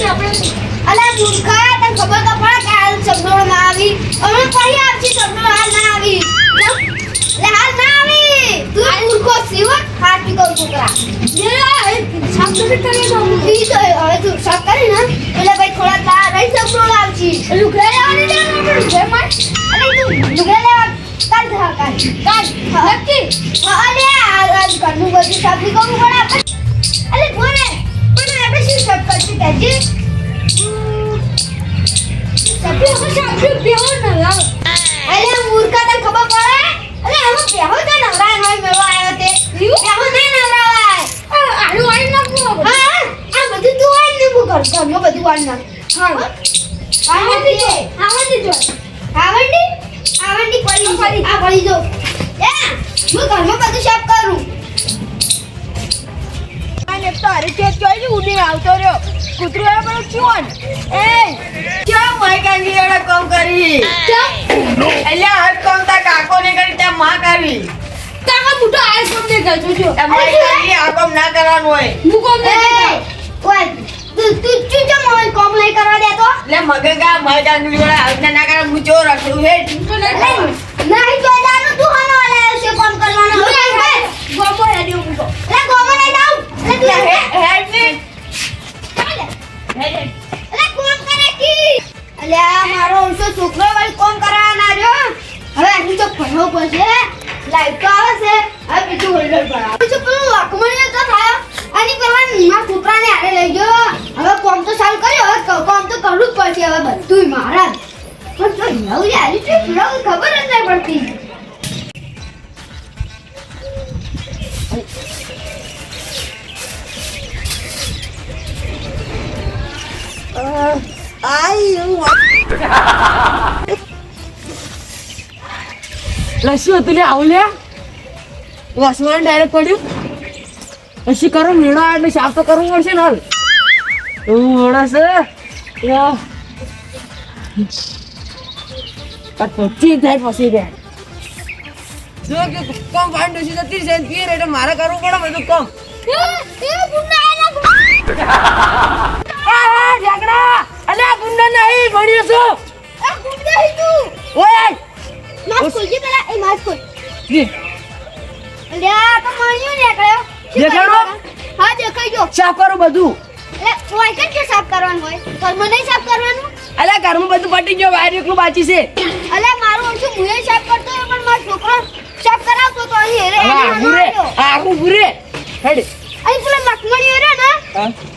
અલા દુર્ગા તને ખબર તો પડે કે હાલ શબ્દો ના આવી. અમે ફરી આવશે શબ્દો હાલ ના આવી. એટલે હાલ ના આવી. તું મૂર્ખો સીવત હાથી કહું છોકરા સાક્ષી કરી તો બી તો? હવે તું સાફ કરી ને એટલે ભાઈ થોડા તાર રહી શબ્દો લાવશી લુગડા લેવાની જા લુગડા માં અરે તું લુગડા લેવા કાલ ધા કાલ કાલ નક્કી? અરે આ ઘરનું બધું સાફ કરું પડે આપણે. અરે આવડી આવડી પડી? પડી આ પડી જો એ હું ઘરમાં બધું સાફ કરું. અને તારે કે જોઈ ઉડી આવતો રહ્યો. કૂતરું આ પેલો ચુવન એ ક્યાં મોય કાંગી એડા કોમ કરી? એટલે હર કોમ તા કાકો ને કરી ત્યાં માં કરી. તાકા મોટો આ કોમ ને ગયો જો એ મોય કાંગી આ કોમ ના કરવાનું હોય. હું કોમ ને ઓય તું તું તું જો મને કોમ કરવા મગગા મોય કાંગી આવતા ના કરે હું ચોર છું હેઠ તો નહીં નહીં તો જાનું તું હનો વાળા છે કોમ કરવાનો હે હે ગોમો હેડી મુકો લે ગોમો નહીં જાઉં લે તું હે હેઠ ને અલે કોમ કરે કી અલ્યા મારો ઓછો છોકરો વાળી કોમ કરાવવાના રહ્યો. હવે આની તો ભણવો પડશે. લાઈટ તો આવે છે હવે બીજું હોલ્ડર ભરાવ. બીજું પેલું લખમણીઓ તો થાય. હતું લે આવું લે વસમાં ડાયરેક્ટ પડ્યું. પછી કરો મેળો આવે એટલે સાફ તો કરવું પડશે ને હાલ એવું માણસ પછી થાય પછી જાય જો કે કમ ફાઈન ડોસી જતી છે પીએ એટલે મારે કરવું પડે બધું કમ. એ એ ગુંડા નહીં ભણ્યો છું. એ ઓય માસ ખોલજે પેલા એ માસ ખોલ. જી. તો દેખાડો? હા દેખાઈ ગયો સાફ કરો બધું. એટલે હોય કે કે સાફ કરવાનું હોય? ઘરમાં નહીં સાફ કરવાનું? અલ્યા ઘરમાં બધું પટી ગયો બહાર એકલું બાકી છે. અલ્યા મારું ઓછું મુએ સાફ કરતો હોય પણ મારો છોકરો સાફ કરાવતો તો અહીં હેરે હવે એને આગું હનો રે. ભૂરે હેડ. અહીં પેલો મખમણી રે ને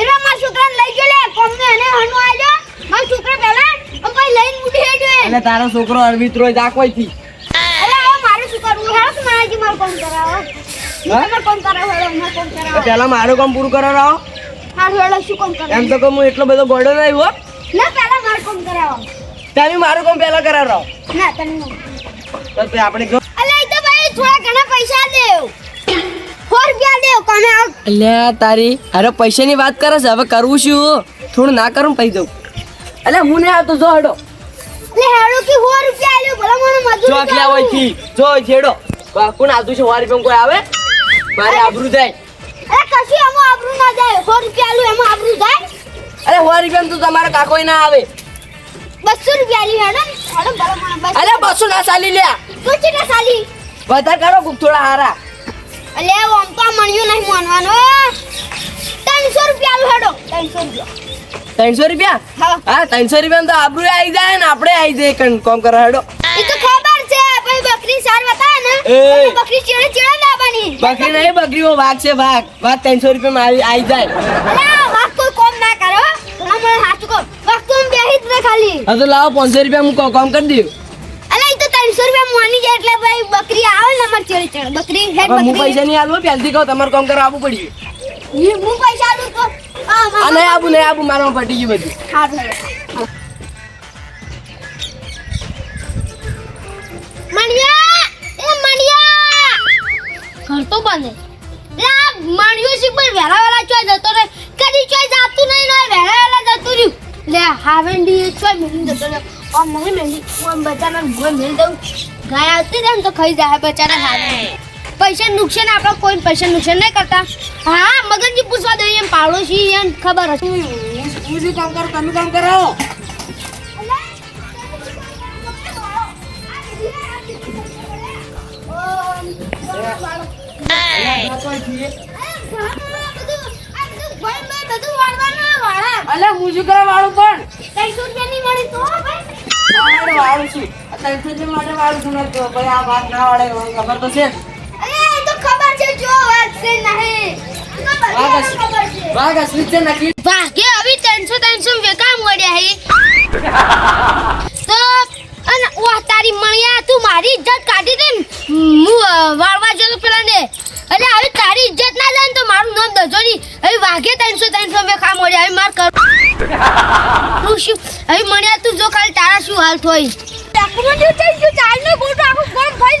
એમાં મારા છોકરાને લઈ ગયો લે કોમને એને હનો આવ્યો મારો છોકરો પહેલા અને પછી લઈને ઉડી હેડ્યો અને તારો છોકરો અરવિંદ રોજ દાખવાયથી અરે હવે મારે શું કરવું? હેડો કે મારાજી મારું કામ કરાવો. હા? મારું કામ કરાવો હેડો મારું કામ કરાવો. પેલા મારું કામ પૂરું કરો રહો હારું હેડો શું કામ કરાવો એમ તો કે હું એટલો બધો ગોડો નહીં હો. ના પહેલા મારું કામ કરાવો. તમે મારું કામ પહેલા કરાવ રહો ના તને નહીં. તો આપણે અલે તો ભાઈ થોડા ઘણા પૈસા દેવ. તારી અરે પૈસાની વાત કરે છે હવે કરવું શું? થોડું ના કરું પૈ દઉં. એટલે હું ને આવતો જો હડો. લે હેડો કે સો રૂપિયા આલ્યો ભલા મને મજૂરી જો ક્યાં હોયથી જો છેડો કોણ આવતું છે? 100 રૂપિયા કોઈ આવે? મારે આબરૂ જાય. અરે કશું એમાં આબરૂ ના જાય? સો રૂપિયા આલ્યો એમાં આબરૂ જાય? અરે 100 રૂપિયા તો તમારે કાકોય ના આવે. બસો રૂપિયા આલ્યો હેડો. હેડો ભલા મને બસ. અરે 200 ના સાલી લ્યા. તું ના સાલી વધારે કરો ગુપ થોડા હારા. અલે ઓમ તો આ નહીં માનવાનો ત્રણસો રૂપિયા આલ્યો હેડો. ત્રણસો રૂપિયા. ત્રણસો રૂપિયા? હા. હા ત્રણસો રૂપિયા તો આબરૂ આવી જાય ને આપણે આવી જાય કણ કોમ કરો હેડો. એ તો ખબર છે ભાઈ બકરી સાર બતાવે ને એ. બકરી ચેડે ચેડે લાવવાની. બકરી નહીં બકરીઓ વાઘ છે વાઘ. વાઘ ત્રણસો રૂપિયા આવી આવી જાય. વાઘ કોઈ કોમ ના કરો આ હાથ કો વાઘ તો બેહી જ ખાલી. હા તો લાવો પાંચસો રૂપિયા હું કોમ કરી દઉં. અલે એ તો ત્રણસો રૂપિયા મોની જાય એટલે ભાઈ બકરી આવે ને અમારે ચેડે ચેડે. બકરી હેડ બકરી હું પૈસા નહીં આલવો પહેલથી કહો તમારે કામ કરવા આવવું પડ્યું. હું પૈસા આલું તો આ મારા નહીં આવું નહીં આવું મારામાં પટી ગયું બધું. મણિયા, એ મણિયા ઘર તો બને જતો રે કદી ચોય જાતું નહીં ને વેલા જતું રહ્યું. લે હાવેન્ડી ચોય મેલી જતો રે ઓમ નહીં મેલી ઓમ ગાય આવતી ને તો જાય બચારા હાવે પૈસા નુકસાન આપણે કોઈ પૈસા નુકસાન નહીં કરતા. હા, મગનજી પૂછવા દે એમ પાડોશી એમ ખબર હશે. હું શું કામ કરો? તમે કામ કરો? અલે બધું આ બધું ભાઈ મેં બધું વાળવાનું વાળા અલે હું શું કરવા વાળું પણ? ત્રણસો રૂપિયાની મળી તો વાળું છું. અત્યારે સજ્જન માટે વાળું છું ભાઈ આ વાત ના વાળે ખબર તો છે અરે તો ખબર છે જો વાત છે નહીં. ખબર અસલી છે નક્કી ભાગે હવે ત્રણસો ત્રણસો વેકા મળ્યા હે. તો અને વાહ તારી મળ્યા તું મારી ઇજ્જત કાઢી દે હું વાળવા જતો પેલા ને. એટલે હવે તારી ઇજ્જત ના જાય તો મારું નામ દજો નહીં. હવે વાઘે ત્રણસો ત્રણસો વેકા મળ્યા હવે માર કર હું શું? હવે મણિયા તું જો ખાલી તારા શું હાલ થોઈ ડોક્યુમેન્ટ થઈ ગયું ચાલનો ગોટો આખો ગોમ ભાઈ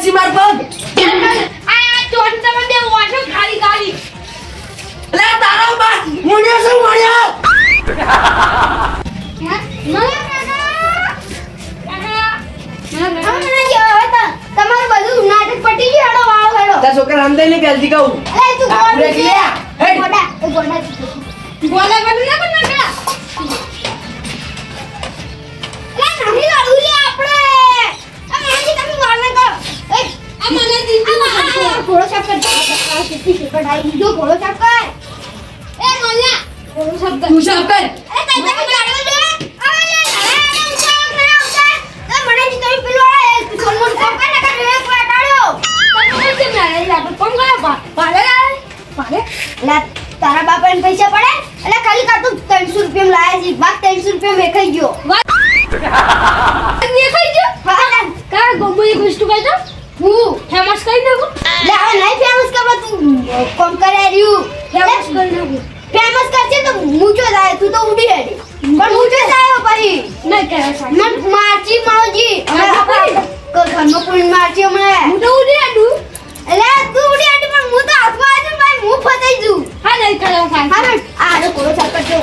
દેખસી માર પગ આ ચોટ તમે બે વાઠો ખાલી ખાલી અલે તારો બા મુણ્યો શું મુણ્યો તમારું બધું નાટક પટી ગયું હેડો વાળો હેડો તારા છોકરા રામદેવની પહેલથી કહું અરે તું. લે. ગોડા, ગોડા છે. ગોડા ગોડા ઘોડો સાફ કર. એ ઘોડો સાફ કર. તું સાફ કર તાઈ લે, ઉતાર, મને ઉતાર. એ મને જી તમે પેલું કર એક તમે કેમ ના? તારા બાપાને પૈસા પડે એટલે ખાલી કાતું ત્રણસો રૂપિયા લાયા છે ભાગ ત્રણસો રૂપિયા મેં ખાઈ ગયો વેખાઈ ગયો હા કા ગોમો એક વસ્તુ કહી દો હું ફેમસ કરી નાખું લે હવે નહીં ફેમસ કરવા તું કોમ કરે રહ્યું ફેમસ કરી નાખું ફેમસ કરશે તો મૂચો જાય તું તો ઉડી હેડી પણ મૂચો જાય પછી નહીં કરે મન મારચી માવજી હવે આપણે ઘરમાં કોઈ મારચી હમણાં હું તો ઉડી હેડું એટલે તું ઉડી હેડી પણ હું તો હાથમાં આવી ભાઈ હું ફસાઈ જઉં હા નહીં કરે હા બેન આ રે કોરો ચાલ કરજો.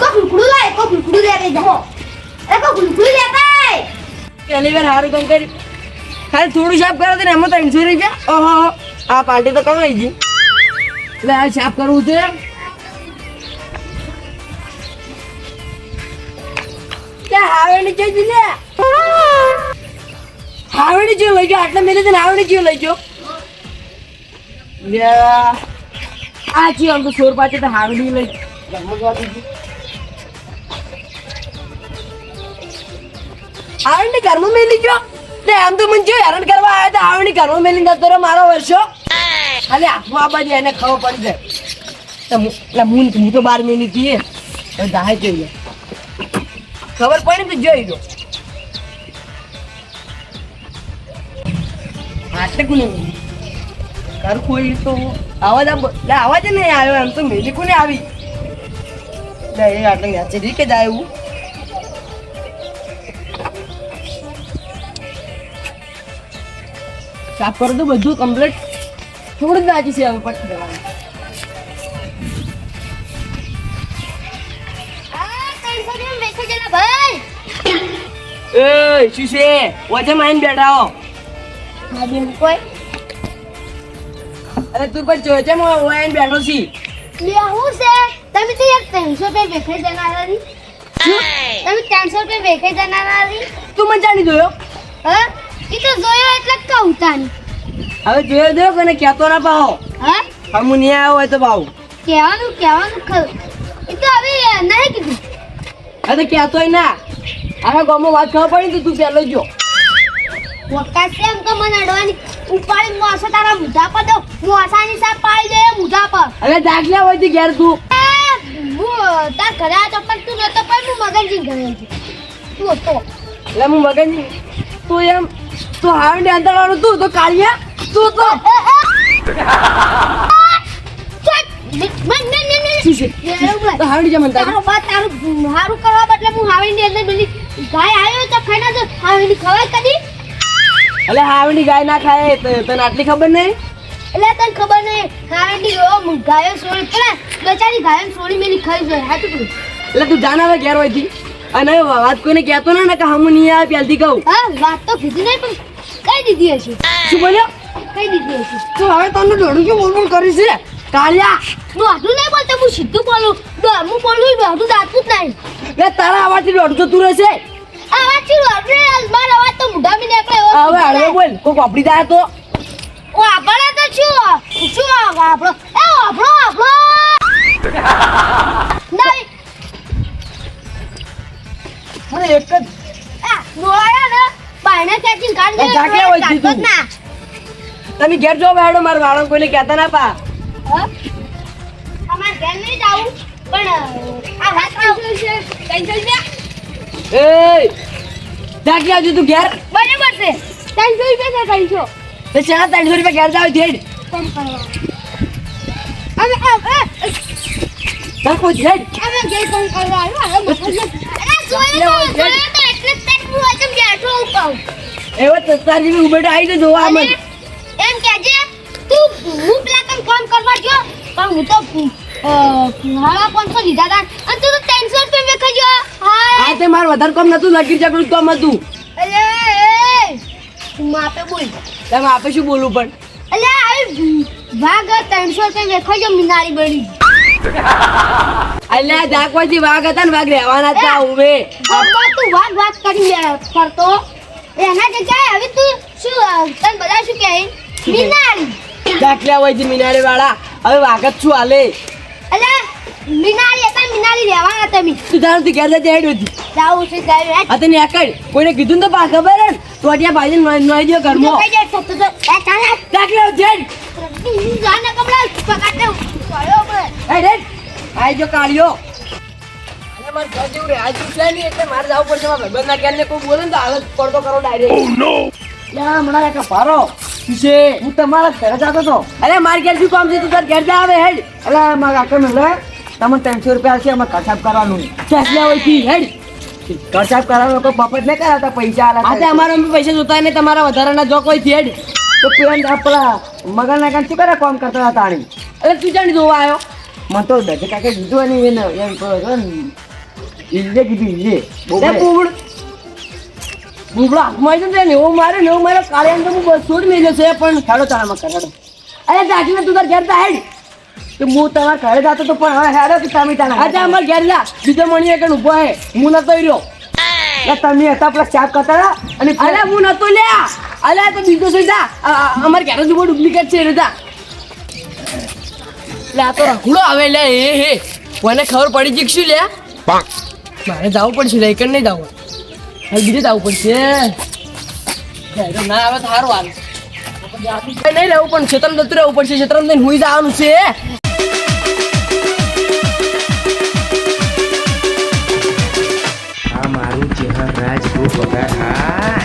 કો કુકડું લાય કો કુકડું લે રે જાઓ એ કો લેતા આય. પહેલી વાર હારું કામ કરી ખાલી થોડું સાફ કરો તો એમાં ત્રણસો રૂપિયા ઓહો આ પાર્ટી તો કમાઈ ગઈ. એટલે આ સાફ કરવું છે. હાવડી જ લે. જે લઈ ગયો. આટલા મેલે હાવડી જે લઈ ગયો. લે આ છે આમ તો સોર પાછળ તો હાંગડી લઈ. જવા દીધી ઘરમાં મેલી ગયો? ને આમ તો મને જો હેરાન કરવા આવ્યા તો આવડની ઘરમાં મેલી જતો રહ્યો મારો વર્ષો. ખાલી હાથમાં બાજુ એને ખબર પડી જાય. એટલે હું તો બાર મેલી હતી હવે દાહે જોઈએ. ખબર પડી તો જોઈ આટલે કુલ ઘર કોઈ તો અવાજ આ બ- લે નહીં આવ્યો એમ તો મેલી કોને આવી? લે એ આટલે યાચે રીકે જાય એવું? સાફ કરો તો બધું કમ્પ્લીટ થોડું જ બાકી છે હવે પછી ભાઈ! એ શું છે? વચ્ચે માઈન બેઠા હો. હા બેન કોઈ? અરે તું પણ જોજે હું વાઈન બેઠો છી. લે હું છે? તમે તો યાર ત્રણસો રૂપિયા વેખાઈ જનારા રી તમે ત્રણસો રૂપિયા વેખાઈ જનારા રી તું મને જાણી જોયો? હા? એ તો જોયો એટલે કહું તાન. હવે જોયો જોયો કને કહેતો ના પાહો હા? હવે હું નહીં આવ્યો હોય તો પાહું કહેવાનું કહેવાનું ખરું. એ તો હવે નહીં કીધું. હવે તો કહેતોય ના. આખા ગામમાં વાત ખબર પડી તો તું પહેલો જો વકાસ એમ કે મને અડવાની ઉપાડી મોસો તારા મુઢા પર દો મોસાની સાપ પાડી દે મુઢા પર. હવે દાખલા હોયથી ઘેર તું. એ, તાર ઘરે આ તો પણ તું નતો પણ હું મગનજી ઘરે તું હતો. એટલે હું મગનજી તું એમ તું હાવડી અંદર વાળું તું તો કાળિયા તું તો હાવડી જમન તારી. તારું હારું કરવા બદલે હું હાવીની અંદર ગાય આવ્યો તો ખાઈ ના હાવીની ખવાય કદી? એટલે હાવડી ગાય ના ખાય તને આટલી ખબર નહીં? એટલે તને ખબર નહીં હાવડી ઓ ગાયો સોળી પણ બેચારી ગાયો સોળી મેલી ખાઈ જાય હા તું એટલે તું જાણ હવે ઘેર હોય અને વાત કોઈને કહેતો ના ને કે હમ નહીં આવે પહેલથી કહું. હા વાત તો કીધી નહીં પણ કઈ દીધી હશે. શું બોલ્યો? કઈ દીધી હશે. તું હવે તને ડોડું શું બોલ બોલ કરી છે કાળિયા. હું આટલું નહીં બોલતો હું સીધું બોલું. તો હું બોલું બધું દાતું જ નહીં. તારા અવાજથી દોડતો તું રહેશે. આ વાત મારા અવાજ તો મોઢામાં નીકળે હવે હળવે બોલ કોઈ વાપરી જાય તો. ઓ આપણે તો શું? શું આપણો એ આપણો આપણો નહીં. મને એક જ. આ ને બાયણે ખેંચીને કાઢ એ ઝાકલા હોય તું. ના. તમે ઘેર જો બેડો મારા વાળો કોઈને કહેતા ના પા. હા? અમારે ઘેર નહીં જાવું પણ આ વાત છે? છે? જાગી આવજો તું ઘેર. બરાબર છે. ત્રણસો રૂપિયા છે કરીશો તો ચાર ત્રણસો રૂપિયા ઘેર જાવ થેડ કોમ કરવા? અમે અ- અ- તાર કોઈ થેડ અમે ઘેર કોમ કરવા આવ્યો? હવે મફત નથી. અરે જોયો તો જોયો તો એટલે જ તને હું આજે બેઠો હું કહું એવો સસ્તા જેવી અને એમ કહેજે તું હું પેલા તને કામ કરવા ગયો. પણ હું તો હાડા પાંચસો લીધા હતા અને તું તો ત્રણસો રૂપિયા મેં ખાઈ આ તે માર વધારે કામ નતું લકીર ચકડું કામ હતું. તું માપે બોલ. તમે આપે શું બોલું પણ? અલે આવી વાઘ ત્રણસો રૂપિયા મેં જો મિનારી બળી અલે જાગવાથી વાઘ હતા ને વાઘ રહેવાના હતા ઉમે તું વાઘ વાઘ કરી લે ફરતો. એના જગ્યાએ હવે તું શું તને બધા શું કહે? મિનારી. દાખલા હોય છે મિનારી વાળા હવે વાઘ જ શું હાલે. અલે મિનારી મિનારી રહેવાના તમે. તું તારું તું ઘેર જતી હેડ હતી જાવું છે જાય આ તને એકડ કોઈને કીધું ને તો પા ખબર હે તો અટિયા ભાઈને નોઈ દો ઘરમાં. કઈ જાય તો તો એ ચાલ દાખલા જેડ જાને કમલા પકાટે પડ્યો પડે હેડ હેડ. આઈ જો કાળિયો. અરે ઘર જેવું રે આજ છે નહીં એટલે મારે જવું પડશે. મારા ભાઈબંધના ઘેરને કોઈ બોલે ને તો હાલત પડતો કરો ડાયરેક્ટ યા હમણાં એક પારો છે? હું તમારા ઘરે જતો હતો અરે મારે ઘેર શું કામ છે? તું તાર ઘેર જા આવે હેડ. અરે મારા કાકા મેલે તમને ત્રણસો રૂપિયા આવશે અમારે કસાબ કરવાનું કેટલા હોયથી હેડ. કસાબ કરવાનો કોઈ મફત નહીં કરાવતા પૈસા આલા આજે અમારા અમે પૈસા જોતા નહીં તમારા વધારાના જો કોઈ થી હેડ. તો પેલા પેલા મગરના કાન શું કરે કામ કરતા હતા આણી અરે તું જાણી જોવા આવ્યો. મને તો દજે કાકે કીધું અને એને એમ કહો છો ને. ઇલ્લે કીધું ઇલ્લે બુબડ. બુબડો. હાથમાં આવી જાય ને એવું મારે ને એવું મારે. કાલે એમ તો હું છોડ મેલ્યો છે પણ ખાડો તારામાં કરાડો અરે દાખલા તું તાર ઘેર તા હેડ. તો હું તમારા ઘરે જાતો તો પણ હવે હેડો કે તમે તારા આજે અમાર ઘેર જા. બીજો મણી એક ઊભો હે. હું નતો રહ્યો. તમે હતા પેલા ચાપ કરતા અને અરે હું નતો લ્યા. અલે તો બીજો છે જા? અમાર ઘેર જ ઊભો ડુપ્લિકેટ છે રેતા લે આ તો રખડો આવે લે હે હે મને ખબર પડી જઈ કે શું લે? મારે જવું પડશે લે કે નહીં જવું. હવે બીજે જવું પડશે. ના આવે તો સારું હાલ. કઈ નહીં લેવું પણ ક્ષેત્રમાં જતું રહેવું પડશે. ક્ષેત્રમાં જઈને હુઈ જવાનું છે. આ મારું ચહેર રાજ બહુ પગાર હા